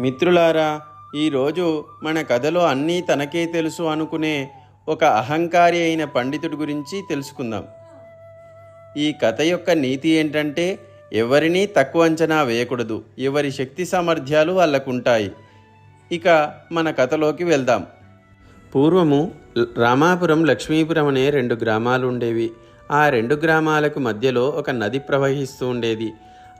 మిత్రులారా ఈరోజు మన కథలో అన్నీ తనకే తెలుసు అనుకునే ఒక అహంకారి అయిన పండితుడి గురించి తెలుసుకుందాం. ఈ కథ యొక్క నీతి ఏంటంటే ఎవరినీ తక్కువ అంచనా వేయకూడదు. ఎవరి శక్తి సామర్థ్యాలు వాళ్ళకుంటాయి. ఇక మన కథలోకి వెళ్దాం. పూర్వము రామాపురం లక్ష్మీపురం అనే రెండు గ్రామాలు ఉండేవి ఆ రెండు గ్రామాలకు మధ్యలో ఒక నది ప్రవహిస్తూ ఉండేది.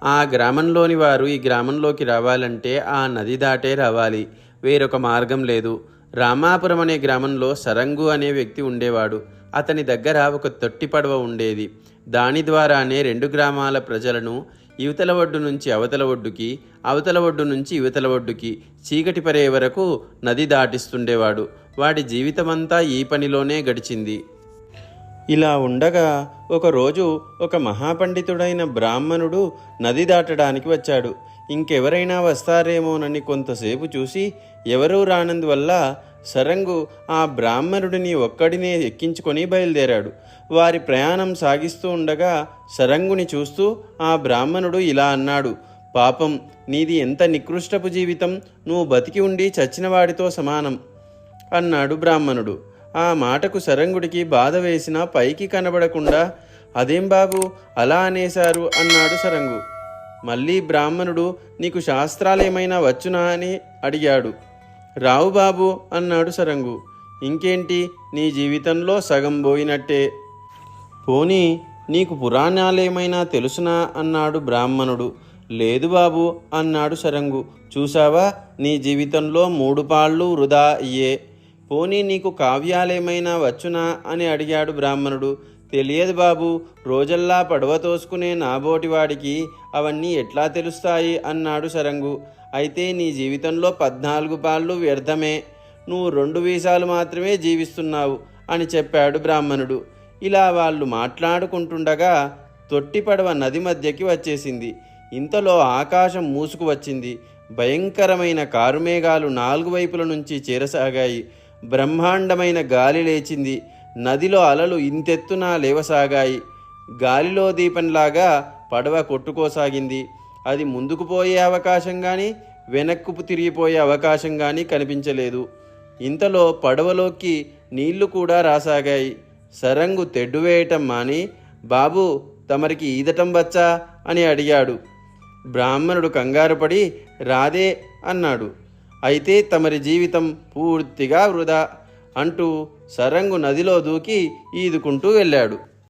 ఆ గ్రామంలోని వారు ఈ గ్రామంలోకి రావాలంటే ఆ నది దాటే రావాలి. వేరొక మార్గం లేదు. రామాపురం అనే గ్రామంలో సరంగు అనే వ్యక్తి ఉండేవాడు. అతని దగ్గర ఒక తొట్టి పడవ ఉండేది. దాని ద్వారానే రెండు గ్రామాల ప్రజలను యువతల ఒడ్డు నుంచి అవతల ఒడ్డుకి అవతల ఒడ్డు నుంచి యువతల ఒడ్డుకి చీకటి పరే వరకు నది దాటిస్తుండేవాడు. వాడి జీవితమంతా ఈ పనిలోనే గడిచింది. ఇలా ఉండగా ఒకరోజు ఒక మహాపండితుడైన బ్రాహ్మణుడు నది దాటడానికి వచ్చాడు. ఇంకెవరైనా వస్తారేమోనని కొంతసేపు చూసి ఎవరూ రానందువల్ల సరంగు ఆ బ్రాహ్మణుడిని ఒక్కడినే ఎక్కించుకొని బయలుదేరాడు. వారి ప్రయాణం సాగిస్తూ ఉండగా సరంగుని చూస్తూ ఆ బ్రాహ్మణుడు ఇలా అన్నాడు పాపం నీది ఎంత నికృష్టపు జీవితం. నువ్వు బతికి ఉండి చచ్చినవాడితో సమానం అన్నాడు బ్రాహ్మణుడు. ఆ మాటకు సరంగుడికి బాధ వేసినా పైకి కనబడకుండా అదేం బాబు అలా అనేశారు అన్నాడు సరంగు మళ్ళీ బ్రాహ్మణుడు నీకు శాస్త్రాలేమైనా వచ్చునా అని అడిగాడు. రావు బాబు అన్నాడు సరంగు ఇంకేంటి నీ జీవితంలో సగం పోయినట్టే. పోనీ నీకు పురాణాలేమైనా తెలుసునా అన్నాడు బ్రాహ్మణుడు. లేదు బాబు అన్నాడు సరంగు చూసావా నీ జీవితంలో మూడు పాళ్ళు వృధా అయ్యే. పోనీ నీకు కావ్యాలేమైనా వచ్చునా అని అడిగాడు బ్రాహ్మణుడు. తెలియదు బాబు రోజల్లా పడవ తోసుకునే నాబోటివాడికి అవన్నీ ఎట్లా తెలుస్తాయి అన్నాడు సరంగు. అయితే నీ జీవితంలో పద్నాలుగు పాళ్ళు వ్యర్థమే. నువ్వు రెండు వీసాలు మాత్రమే జీవిస్తున్నావు అని చెప్పాడు బ్రాహ్మణుడు. ఇలా వాళ్ళు మాట్లాడుకుంటుండగా తొట్టి పడవ నది మధ్యకి వచ్చేసింది. ఇంతలో ఆకాశం మూసుకు వచ్చింది. భయంకరమైన కారుమేఘాలు నాలుగు వైపుల నుంచి చేరసాగాయి. బ్రహ్మాండమైన గాలి లేచింది. నదిలో అలలు ఇంతెత్తున లేవసాగాయి. గాలిలో దీపంలాగా పడవ కొట్టుకోసాగింది. అది ముందుకు పోయే అవకాశం కానీ వెనక్కు తిరిగిపోయే అవకాశం కానీ కనిపించలేదు. ఇంతలో పడవలోకి నీళ్ళు కూడా రాసాగాయి. సరంగు తెడ్డు వేయటం మాని బాబు తమరికి ఈదటం వచ్చా? అని అడిగాడు. బ్రాహ్మణుడు కంగారుపడి రాదే అన్నాడు. అయితే తమరి జీవితం పూర్తిగా వృధా అంటూ సరంగు నదిలో దూకి ఈదుకుంటూ వెళ్ళాడు.